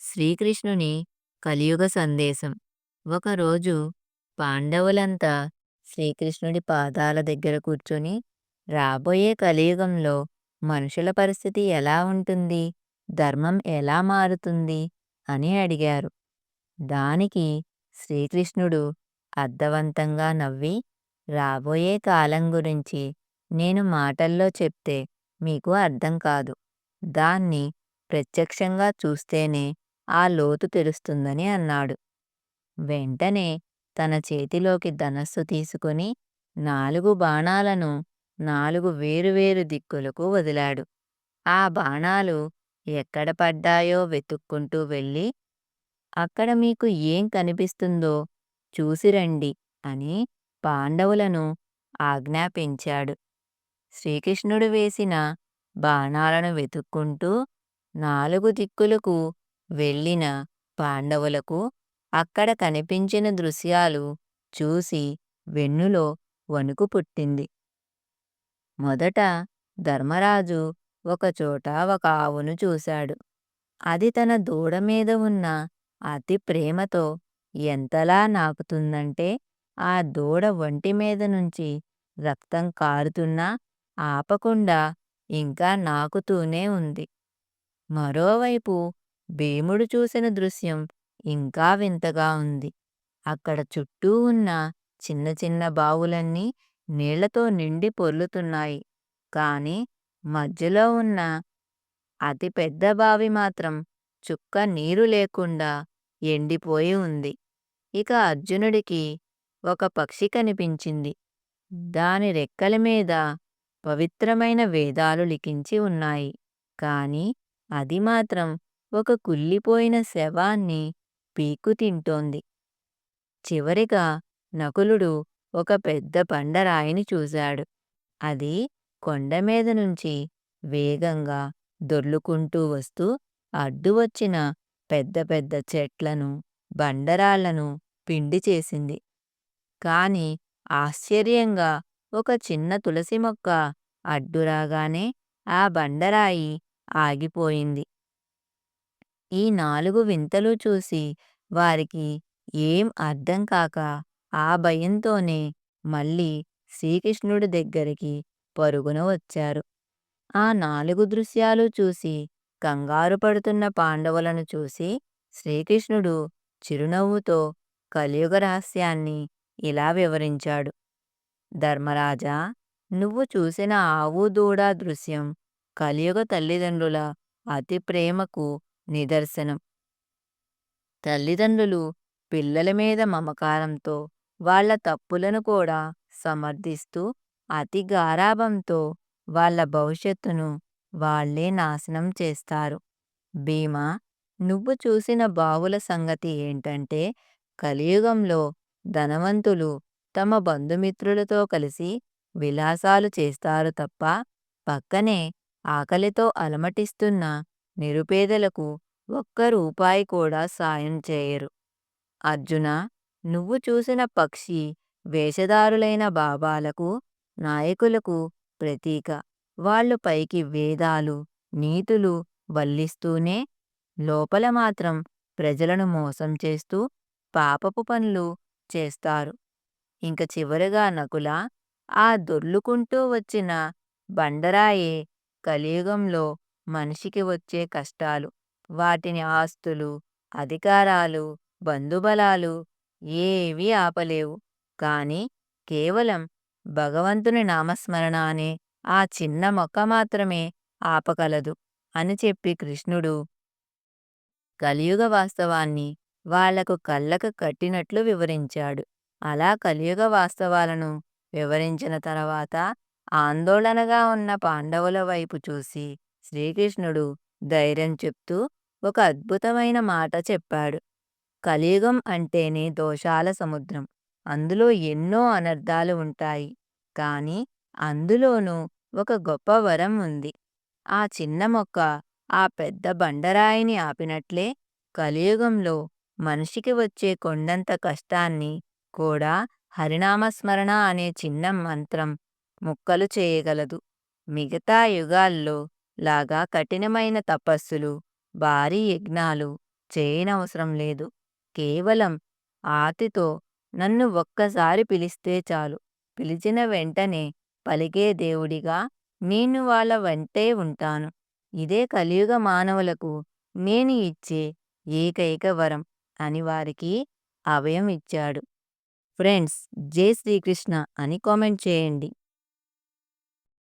శ్రీకృష్ణుని కలియుగ సందేశం. ఒకరోజు పాండవులంతా శ్రీకృష్ణుడి పాదాల దగ్గర కూర్చొని రాబోయే కలియుగంలో మనుషుల పరిస్థితి ఎలా ఉంటుంది? ధర్మం ఎలా మారుతుంది? అని అడిగారు. దానికి శ్రీకృష్ణుడు అర్థవంతంగా నవ్వి రాబోయే కాలం గురించి నేను మాటల్లో చెప్తే మీకు అర్థం కాదు. దాన్ని ప్రత్యక్షంగా చూస్తేనే ఆ లోతు తెలుస్తుందని అన్నాడు. వెంటనే తన చేతిలోకి ధనస్సు తీసుకుని నాలుగు బాణాలను నాలుగు వేరువేరు దిక్కులకు వదిలాడు. ఆ బాణాలు ఎక్కడ పడ్డాయో వెతుక్కుంటూ వెళ్ళి అక్కడ మీకు ఏం కనిపిస్తుందో చూసిరండి అని పాండవులను ఆజ్ఞాపించాడు. శ్రీకృష్ణుడు వేసిన బాణాలను వెతుక్కుంటూ నాలుగు దిక్కులకు వెళ్ళిన పాండవులకు అక్కడ కనిపించిన దృశ్యాలు చూసి వెన్నులో వణుకు పుట్టింది. మొదట ధర్మరాజు ఒకచోట ఒక ఆవును చూశాడు. అది తన దూడమీద ఉన్న అతి ప్రేమతో ఎంతలా నాకుతుందంటే ఆ దూడ ఒంటి మీద నుంచి రక్తం కారుతున్నా ఆపకుండా ఇంకా నాకుతూనే ఉంది. మరోవైపు భీముడు చూసిన దృశ్యం ఇంకా వింతగా ఉంది. అక్కడ చుట్టూ ఉన్న చిన్న చిన్న బావులన్నీ నీళ్ళతో నిండి పొర్లుతున్నాయి. కాని మధ్యలో ఉన్న అతి పెద్ద బావి మాత్రం చుక్క నీరు లేకుండా ఎండిపోయి ఉంది. ఇక అర్జునుడికి ఒక పక్షి కనిపించింది. దాని రెక్కల మీద పవిత్రమైన వేదాలు లిఖించి ఉన్నాయి. కాని అది మాత్రం ఒక కుళ్ళిపోయిన శవాన్ని పీకు తింటోంది. చివరిగా నకులుడు ఒక పెద్ద బండరాయిని చూశాడు. అది కొండమీద నుంచి వేగంగా దొర్లుకుంటూ వస్తూ అడ్డువచ్చిన పెద్ద పెద్ద చెట్లను బండరాళ్ళను పిండి చేసింది. కాని ఆశ్చర్యంగా ఒక చిన్న తులసి మొక్క అడ్డురాగానే ఆ బండరాయి ఆగిపోయింది. ఈ నాలుగు వింతలు చూసి వారికి ఏం అర్థం కాక ఆ భయంతోనే మళ్ళీ శ్రీకృష్ణుడి దగ్గరికి పరుగున వచ్చారు. ఆ నాలుగు దృశ్యాలు చూసి కంగారు పడుతున్న పాండవులను చూసి శ్రీకృష్ణుడు చిరునవ్వుతో కలియుగ రహస్యాన్ని ఇలా వివరించాడు. ధర్మరాజా నువ్వు చూసిన ఆవు దూడ దృశ్యం కలియుగ తల్లిదండ్రుల అతి ప్రేమకు నిదర్శనం. తల్లిదండ్రులు పిల్లల మీద మమకారంతో వాళ్ళ తప్పులను కూడా సమర్థిస్తూ అతి గారాభంతో వాళ్ళ భవిష్యత్తును వాళ్ళే నాశనం చేస్తారు. భీమా నువ్వు చూసిన బావుల సంగతి ఏంటంటే కలియుగంలో ధనవంతులు తమ బంధుమిత్రులతో కలిసి విలాసాలు చేస్తారు తప్ప పక్కనే ఆకలితో అలమటిస్తున్న నిరుపేదలకు ఒక్క రూపాయి కూడా సాయం చేయరు. అర్జున నువ్వు చూసిన పక్షి వేషధారులైన బాబాలకు నాయకులకు ప్రతీక. వాళ్ళు పైకి వేదాలు నీతులు వల్లిస్తూనే లోపల మాత్రం ప్రజలను మోసం చేస్తూ పాపపు పనులు చేస్తారు. ఇంక చివరగా నకుల ఆ దొర్లుకుంటూ వచ్చిన బండరాయే కలియుగంలో మనిషికి వచ్చే కష్టాలు వాటిని ఆస్తులు అధికారాలు బంధుబలాలు ఏవీ ఆపలేవు. కాని కేవలం భగవంతుని నామస్మరణ అనే ఆ చిన్న మొక్క మాత్రమే ఆపగలదు అని చెప్పి కృష్ణుడు కలియుగ వాస్తవాన్ని వాళ్ళకు కళ్ళకు కట్టినట్లు వివరించాడు. అలా కలియుగ వాస్తవాలను వివరించిన తర్వాత ఆందోళనగా ఉన్న పాండవుల వైపు చూసి శ్రీకృష్ణుడు ధైర్యం చెప్తూ ఒక అద్భుతమైన మాట చెప్పాడు. కలియుగం అంటేనే దోషాల సముద్రం. అందులో ఎన్నో అనర్థాలు ఉంటాయి. కాని అందులోనూ ఒక గొప్ప వరం ఉంది. ఆ చిన్న మొక్క ఆ పెద్ద బండరాయిని ఆపినట్లే కలియుగంలో మనిషికి వచ్చే కొండంత కష్టాన్ని కూడా హరినామస్మరణ అనే చిన్న మంత్రం ముక్కలు చేయగలదు. మిగతా యుగాల్లో లాగా కఠినమైన తపస్సులు భారీ యజ్ఞాలు చేయనవసరం లేదు. కేవలం ఆతితో నన్ను ఒక్కసారి పిలిస్తే చాలు. పిలిచిన వెంటనే పలికే దేవుడిగా నేను వాళ్ళ వెంటే ఉంటాను. ఇదే కలియుగ మానవులకు నేను ఇచ్చే ఏకైక వరం అని వారికి అభయం ఇచ్చాడు. ఫ్రెండ్స్ జై శ్రీకృష్ణ అని కామెంట్ చేయండి.